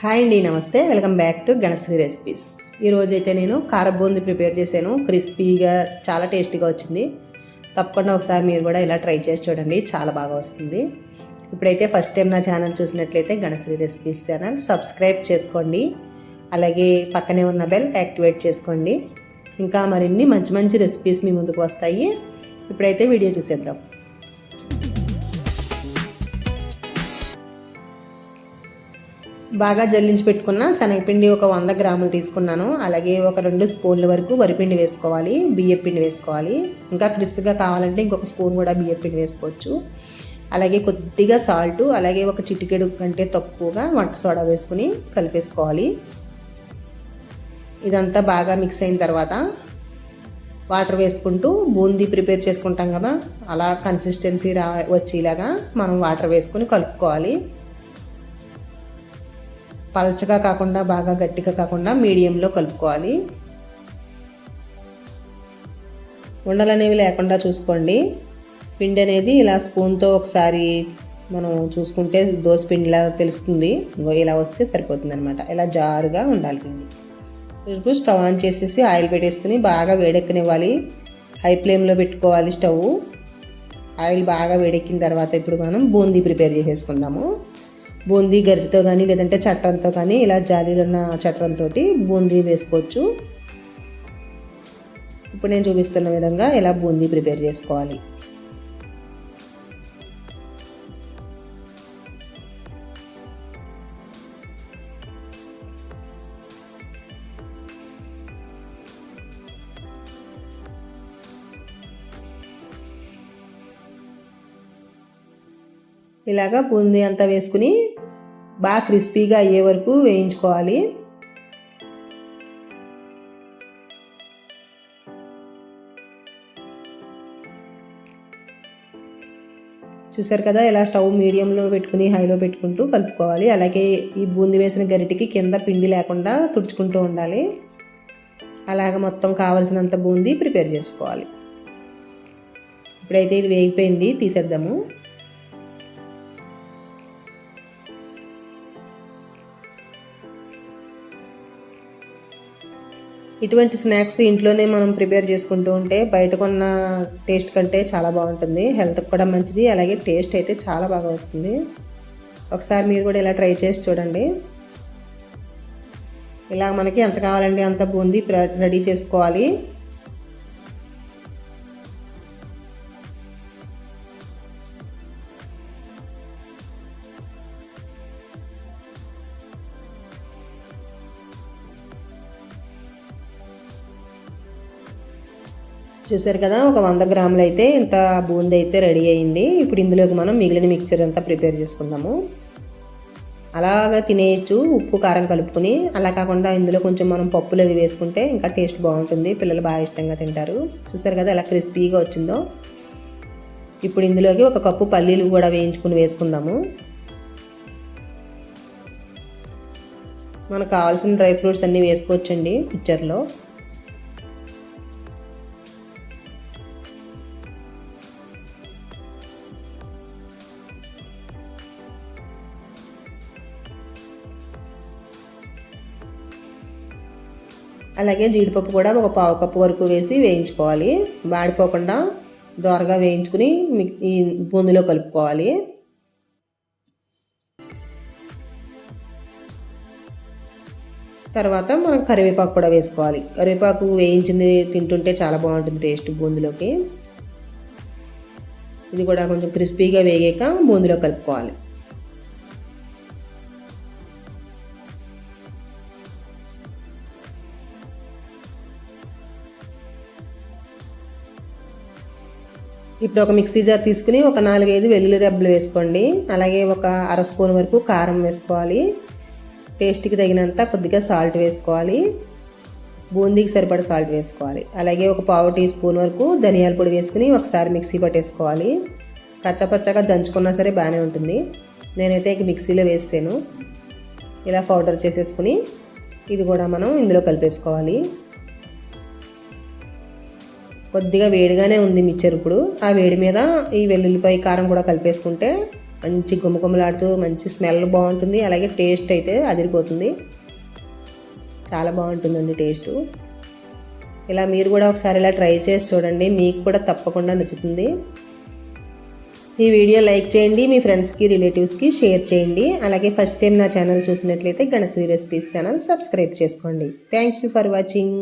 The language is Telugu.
హాయ్ అండి నమస్తే. Welcome back to Ganasri recipes. ఈరోజు అయితే నేను కారబూంది ప్రిపేర్ చేశాను. క్రిస్పీగా చాలా టేస్టీగా వచ్చింది. తప్పకుండా ఒకసారి మీరు కూడా ఇలా ట్రై చేసి చూడండి. చాలా బాగా వస్తుంది. ఇప్పుడైతే ఫస్ట్ టైం నా ఛానల్ చూసినట్లయితే గణశ్రీ రెసిపీస్ ఛానల్ సబ్స్క్రైబ్ చేసుకోండి. అలాగే పక్కనే ఉన్న బెల్ యాక్టివేట్ చేసుకోండి. ఇంకా మరిన్ని మంచి మంచి రెసిపీస్ మీ ముందుకు వస్తాయి. ఇప్పుడైతే వీడియో చూసేద్దాం. బాగా జల్లించి పెట్టుకున్న శనగపిండి ఒక వంద గ్రాములు తీసుకున్నాను. అలాగే ఒక రెండు స్పూన్ల వరకు వరిపిండి వేసుకోవాలి బియ్యపిండి వేసుకోవాలి. ఇంకా క్రిస్పీగా కావాలంటే ఇంకొక స్పూన్ కూడా బియ్యపిండి వేసుకోవచ్చు. అలాగే కొద్దిగా సాల్ట్ అలాగే ఒక చిటికెడు కంటే తక్కువగా వంట సోడా వేసుకుని కలిపేసుకోవాలి. ఇదంతా బాగా మిక్స్ అయిన తర్వాత వాటర్ వేసుకుంటూ బూందీ ప్రిపేర్ చేసుకుంటాం కదా అలా కన్సిస్టెన్సీ రా వచ్చేలాగా మనం వాటర్ వేసుకుని కలుపుకోవాలి. పలచగా కాకుండా బాగా గట్టిగా కాకుండా మీడియంలో కలుపుకోవాలి. ఉండలు అనేవి లేకుండా చూసుకోండి. పిండి అనేది ఇలా స్పూన్తో ఒకసారి మనం చూసుకుంటే దోశ పిండిలా తెలుస్తుంది. ఇంకో ఇలా వస్తే సరిపోతుంది అనమాట ఇలా జారుగా ఉండాలి పిండి. ఇప్పుడు స్టవ్ ఆన్ చేసేసి ఆయిల్ పెట్టేసుకుని బాగా వేడెక్కనివ్వాలి. హై ఫ్లేమ్లో పెట్టుకోవాలి స్టవ్. ఆయిల్ బాగా వేడెక్కిన తర్వాత ఇప్పుడు మనం బూందీ ప్రిపేర్ చేసేసుకుందాము. బూందీ గరిటతో కానీ లేదంటే చట్రంతో కానీ ఇలా జాలీలు ఉన్న చట్రంతో బూందీ వేసుకోవచ్చు. ఇప్పుడు నేను చూపిస్తున్న విధంగా ఇలా బూందీ ప్రిపేర్ చేసుకోవాలి. ఇలాగా బూందీ అంతా వేసుకుని బాగా క్రిస్పీగా అయ్యే వరకు వేయించుకోవాలి. చూసారు కదా ఇలా స్టవ్ మీడియంలో పెట్టుకుని హైలో పెట్టుకుంటూ కలుపుకోవాలి. అలాగే ఈ బూంది వేసిన గరిటికి కింద పిండి లేకుండా తుడుచుకుంటూ ఉండాలి. అలాగ మొత్తం కావలసినంత బూందీ ప్రిపేర్ చేసుకోవాలి. ఇప్పుడైతే ఇది వేగిపోయింది తీసేద్దాము. ఇటువంటి స్నాక్స్ ఇంట్లోనే మనం ప్రిపేర్ చేసుకుంటూ ఉంటే బయట కొన్న టేస్ట్ కంటే చాలా బాగుంటుంది. హెల్త్కి కూడా మంచిది. అలాగే టేస్ట్ అయితే చాలా బాగా వస్తుంది. ఒకసారి మీరు కూడా ఇలా ట్రై చేసి చూడండి. ఇలా మనకి ఎంత కావాలండి అంత బూందీ రెడీ చేసుకోవాలి. చూసారు కదా ఒక వంద గ్రాములు అయితే ఇంత బూందీ అయితే రెడీ అయింది. ఇప్పుడు ఇందులోకి మనం మిగిలిన మిక్చర్ అంతా ప్రిపేర్ చేసుకుందాము. అలాగా తినేయచ్చు ఉప్పు కారం కలుపుకొని. అలా కాకుండా ఇందులో కొంచెం మనం పప్పులు అవి వేసుకుంటే ఇంకా టేస్ట్ బాగుంటుంది. పిల్లలు బాగా ఇష్టంగా తింటారు. చూసారు కదా ఎలా క్రిస్పీగా వచ్చిందో. ఇప్పుడు ఇందులోకి ఒక కప్పు పల్లీలు కూడా వేయించుకుని వేసుకుందాము. మనకు కావాల్సిన డ్రై ఫ్రూట్స్ అన్నీ వేసుకోవచ్చండి పిక్చర్లో అలాగే జీడిపప్పు కూడా ఒక పావు కప్పు వరకు వేసి వేయించుకోవాలి. వాడిపోకుండా దోరగా వేయించుకుని ఈ బూందులో కలుపుకోవాలి. తర్వాత మనం కరివేపాకు కూడా వేసుకోవాలి. కరివేపాకు వేయించింది తింటుంటే చాలా బాగుంటుంది టేస్ట్ బూందులోకి. ఇది కూడా కొంచెం క్రిస్పీగా వేగాక బూందులో కలుపుకోవాలి. ఇప్పుడు ఒక మిక్సీ జార్ తీసుకుని ఒక నాలుగైదు వెల్లుల్లి రెబ్బలు వేసుకోండి. అలాగే ఒక అర స్పూన్ వరకు కారం వేసుకోవాలి. టేస్ట్కి తగినంత కొద్దిగా సాల్ట్ వేసుకోవాలి. బూందీకి సరిపడ సాల్ట్ వేసుకోవాలి. అలాగే ఒక పావు టీ స్పూన్ వరకు ధనియాల పొడి వేసుకుని ఒకసారి మిక్సీ పట్టేసుకోవాలి. కచ్చపచ్చగా దంచుకున్నా సరే బాగానే ఉంటుంది. నేనైతే ఇక మిక్సీలో వేసాను ఇలా పౌడర్ చేసేసుకుని ఇది కూడా మనం ఇందులో కలిపేసుకోవాలి. కొద్దిగా వేడిగానే ఉంది మిక్చర్ ఇప్పుడు. ఆ వేడి మీద ఈ వెల్లుల్లిపాయ కారం కూడా కలిపేసుకుంటే మంచి గుమ్మగుమ్మలాడుతూ మంచి స్మెల్ బాగుంటుంది. అలాగే టేస్ట్ అయితే అదిరిపోతుంది. చాలా బాగుంటుందండి టేస్ట్. ఇలా మీరు కూడా ఒకసారి ఇలా ట్రై చేసి చూడండి. మీకు కూడా తప్పకుండా నచ్చుతుంది. ఈ వీడియో లైక్ చేయండి. మీ ఫ్రెండ్స్కి రిలేటివ్స్కి షేర్ చేయండి. అలాగే ఫస్ట్ టైం నా ఛానల్ చూసినట్లయితే గణశ్రీ రెసిపీస్ ఛానల్ సబ్స్క్రైబ్ చేసుకోండి. Thank you for watching.